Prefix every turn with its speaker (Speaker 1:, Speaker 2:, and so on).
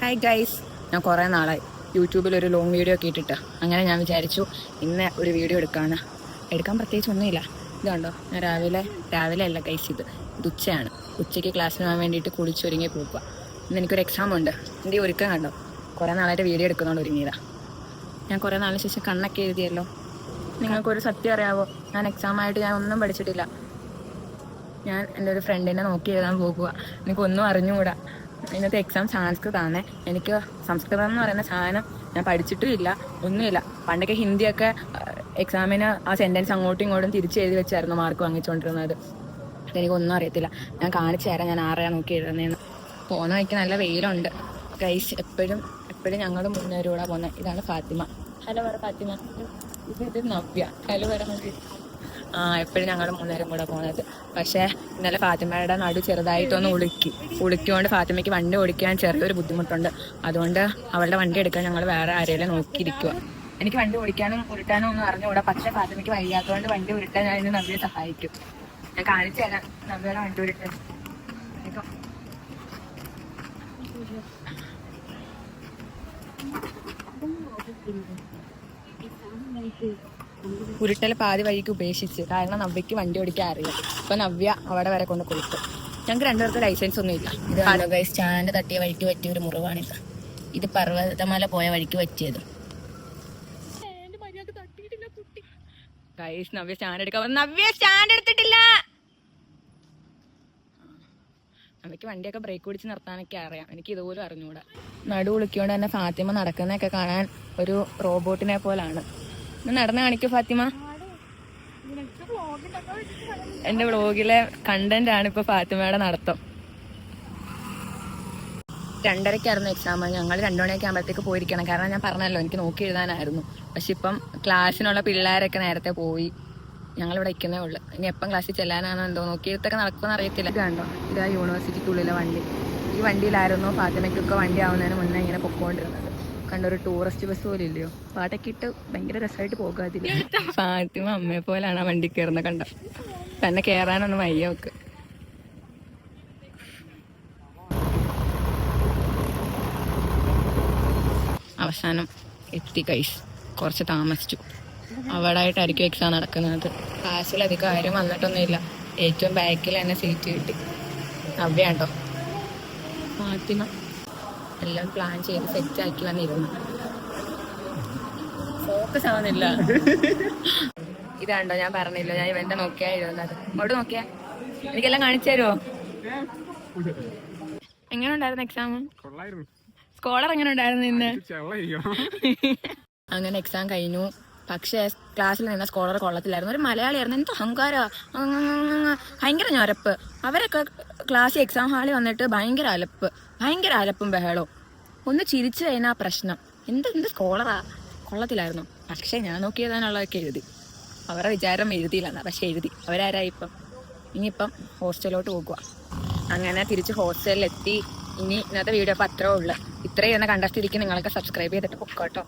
Speaker 1: Hi guys ഞാൻ കുറേ നാളായി. യൂട്യൂബിൽ ഒരു ലോങ് വീഡിയോ ഒക്കെ ഇട്ടിട്ട്. അങ്ങനെ ഞാൻ വിചാരിച്ചു ഇന്ന് ഒരു വീഡിയോ എടുക്കാണ് എടുക്കാൻ പ്രത്യേകിച്ച് ഒന്നുമില്ല. ഇതുണ്ടോ ഞാൻ രാവിലെ രാവിലെ അല്ല ഗൈസ് ഇത്. ഇത് ഉച്ചയാണ്. ഉച്ചയ്ക്ക് ക്ലാസ്സിന് പോകാൻ വേണ്ടിയിട്ട് കുളിച്ചൊരുങ്ങി പോവുക. ഇന്ന് എനിക്കൊരു എക്സാം ഉണ്ട്. എന്റെ ഒരുക്കം കണ്ടോ? കുറേ നാളായിട്ട് വീഡിയോ എടുക്കുന്നതുകൊണ്ട് ഒരുങ്ങിയതാ. ഞാൻ കുറേ നാളിന് ശേഷം കണ്ണൊക്കെ എഴുതിയല്ലോ. നിങ്ങൾക്കൊരു സത്യം അറിയാവോ? ഞാൻ എക്സാം ആയിട്ട് ഞാൻ ഒന്നും പഠിച്ചിട്ടില്ല. ഞാൻ എന്റെ ഒരു ഫ്രണ്ടിനെ നോക്കി എഴുതാൻ പോകുക എനിക്കൊന്നും അറിഞ്ഞുകൂടാ. ഇന്നത്തെ എക്സാം സംസ്കൃതമാണ് എനിക്ക് സംസ്കൃതം എന്ന് പറയുന്ന സാധനം ഞാൻ പഠിച്ചിട്ടും ഇല്ല ഒന്നുമില്ല. പണ്ടൊക്കെ ഹിന്ദിയൊക്കെ എക്സാമിന് ആ സെന്റൻസ് അങ്ങോട്ടും ഇങ്ങോട്ടും തിരിച്ച് എഴുതി വെച്ചായിരുന്നു മാർക്ക് വാങ്ങിച്ചുകൊണ്ടിരുന്നത് എനിക്കൊന്നും അറിയത്തില്ല. ഞാൻ കാണിച്ചു തരാം ഞാൻ ആരെയാണ് നോക്കി എഴുതുന്നതെന്ന് പോകുന്ന വഴിക്ക് നല്ല വെയിലുണ്ട്. ഗൈസ് എപ്പോഴും എപ്പോഴും ഞങ്ങൾ മുന്നേരൂടെ പോകുന്നത് ഇതാണ് ഫാത്തിമ. ഹലോ പറ ഫാത്തിമ. ഇത് നവ്യ. ഹലോ പറ എപ്പോഴും ഞങ്ങൾ മൂന്നേരം കൂടെ പോകുന്നത് പക്ഷേ ഇന്നലെ ഫാത്തിമയുടെ നടു ചെറുതായിട്ടൊന്ന് ഉളുക്കി. ഉളുക്കിയോണ്ട് ഫാത്തിമയ്ക്ക് വണ്ടി ഓടിക്കാൻ ചെറിയൊരു ബുദ്ധിമുട്ടുണ്ട്. അതുകൊണ്ട് അവളുടെ വണ്ടി എടുക്കാൻ ഞങ്ങൾ വേറെ ആരെയും നോക്കിയിരിക്കുക എനിക്ക് വണ്ടി ഓടിക്കാനും ഉരുട്ടാനും ഒന്നും അറിഞ്ഞുകൂടാ. പക്ഷേ ഫാത്തിമയ്ക്ക് വയ്യാത്തതുകൊണ്ട് വണ്ടി ഉരുട്ടാൻ ഞാൻ നവ്യെ സഹായിക്കും. ഞാൻ കാണിച്ചു തരാം. നവ്യയുടെ വണ്ടി ഉരുട്ടാൻ വേഗം. ഉരുട്ടൽ പാതി വഴിക്ക് ഉപേക്ഷിച്ച്. കാരണം നവ്യക്ക് വണ്ടി ഓടിക്കാൻ അറിയാം. അപ്പൊ നവ്യ അവിടെ വരെ കൊണ്ട് കൊടുത്തു. ഞങ്ങൾക്ക് രണ്ടുപേർക്ക് ലൈസൻസ് ഒന്നും ഇല്ല. ഇത് സ്റ്റാൻഡ് തട്ടിയ വഴിക്ക് പറ്റിയ ഒരു മുറിവാണിത് ഇത്. പർവതമല പോയ വഴിക്ക് പറ്റിയത്. ഗൈസ് നവ്യ സ്റ്റാൻഡ് എടുക്കാൻ. നവ്യ സ്റ്റാൻഡ് എടുത്തിട്ടില്ല! നവ്യക്ക് വണ്ടിയൊക്കെ ബ്രേക്ക് പിടിച്ച് നിർത്താനൊക്കെ അറിയാം. എനിക്ക് ഇതുപോലും അറിഞ്ഞുകൂടാ നടു വിളിക്കൊണ്ട് തന്നെ ഫാത്തിമ നടക്കുന്നതൊക്കെ കാണാൻ ഒരു റോബോട്ടിനെ പോലാണ്. നടന്ന് കാണിക്കൂ ഫാത്തിമ. എന്റെ വ്ളോഗിലെ കണ്ടന്റ് ആണ് ഇപ്പൊ ഫാത്തിമയുടെ നടത്തം. രണ്ടരക്കായിരുന്നു എക്സാം ഞങ്ങൾ രണ്ടു മണിയൊക്കെ ആകുമ്പോഴത്തേക്ക് പോയിരിക്കണം. കാരണം ഞാൻ പറഞ്ഞല്ലോ എനിക്ക് നോക്കി എഴുതാനായിരുന്നു. പക്ഷെ ഇപ്പം ക്ലാസ്സിനുള്ള പിള്ളേരൊക്കെ നേരത്തെ പോയി. ഞങ്ങളിവിടെ ഇരിക്കുന്നേ ഉള്ളു. ഇനി എപ്പം ക്ലാസ്സിൽ ചെല്ലാനാണോ എന്തോ നോക്കി എഴുത്തൊക്കെ നടക്കുമെന്ന് അറിയത്തില്ല കണ്ടോ? ഇതാ യൂണിവേഴ്സിറ്റിക്കുള്ളിലെ വണ്ടി. ഈ വണ്ടിയിലായിരുന്നു ഫാത്തിമയ്ക്കൊക്കെ വണ്ടി ആവുന്നതിന് മുന്നേ ഇങ്ങനെ പൊക്കോണ്ടിരുന്നത്. കണ്ട ഒരു ടൂറിസ്റ്റ് ബസ് പോലും ഇല്ലയോ പാട്ടൊക്കെ ഇട്ട് ഭയങ്കര രസമായിട്ട് പോകാതില്ല ഫാത്തിമ അമ്മയെ പോലാണ് ആ വണ്ടി കയറുന്നത് കണ്ട. തന്നെ കയറാനൊന്നും വയ്യ ഒക്കെ അവസാനം എത്തി കൈസ് കുറച്ച് താമസിച്ചു. അവിടായിട്ടായിരിക്കും എക്സാം നടക്കുന്നത്. ക്ലാസ്സിലധികം ആരും വന്നിട്ടൊന്നുമില്ല. ഏറ്റവും ബാക്കിൽ തന്നെ സീറ്റ് കിട്ടി. നവ്യാണ്ടോ ഫാത്തിമ. എല്ലാം പ്ലാൻ ചെയ്ത് സെറ്റ് ആക്കി വന്നിരുന്നു. ഫോക്കസ് ആവുന്നില്ല. ഇതാണ്ടോ ഞാൻ പറഞ്ഞില്ല? ഞാൻ ഇവന്റെ നോക്കിയായിരുന്നു അത് അങ്ങോട്ട് നോക്കിയാ. എനിക്കെല്ലാം കാണിച്ചു തരുമോ എങ്ങനെ ഉണ്ടായിരുന്നു എക്സാം സ്കോളർ എങ്ങനെ ഉണ്ടായിരുന്നു ഇന്ന് അങ്ങനെ എക്സാം കഴിഞ്ഞു. പക്ഷേ ക്ലാസ്സിൽ നിന്ന സ്കോളർ കൊള്ളത്തില്ലായിരുന്നു. ഒരു മലയാളിയായിരുന്നു. എന്തോ അഹങ്കാര. ഭയങ്കര ഞൊരപ്പ്. അവരൊക്കെ ക്ലാസ്സിൽ എക്സാം ഹാളിൽ വന്നിട്ട് ഭയങ്കര അലപ്പ്. ഭയങ്കര അലപ്പും ബഹളവും. ഒന്ന് ചിരിച്ചു കഴിഞ്ഞാൽ പ്രശ്നം. എന്ത് എന്ത് സ്കോളറാ കൊള്ളത്തില്ലായിരുന്നു. പക്ഷേ ഞാൻ നോക്കിയതാണുള്ളതൊക്കെ എഴുതി. അവരുടെ വിചാരം എഴുതിയില്ലെന്നാ. പക്ഷെ എഴുതി. അവരാരായി ഇപ്പം? ഇനിയിപ്പം ഹോസ്റ്റലിലോട്ട് പോകുക അങ്ങനെ തിരിച്ച് ഹോസ്റ്റലിലെത്തി. ഇനി ഇന്നത്തെ വീഡിയോ അപ്പോൾ അത്രേ ഉള്ളു. ഇത്രയും എന്നെ കണ്ട സ്ഥിതിക്ക് നിങ്ങളൊക്കെ സബ്സ്ക്രൈബ് ചെയ്തിട്ട് പൊക്കോട്ടോ.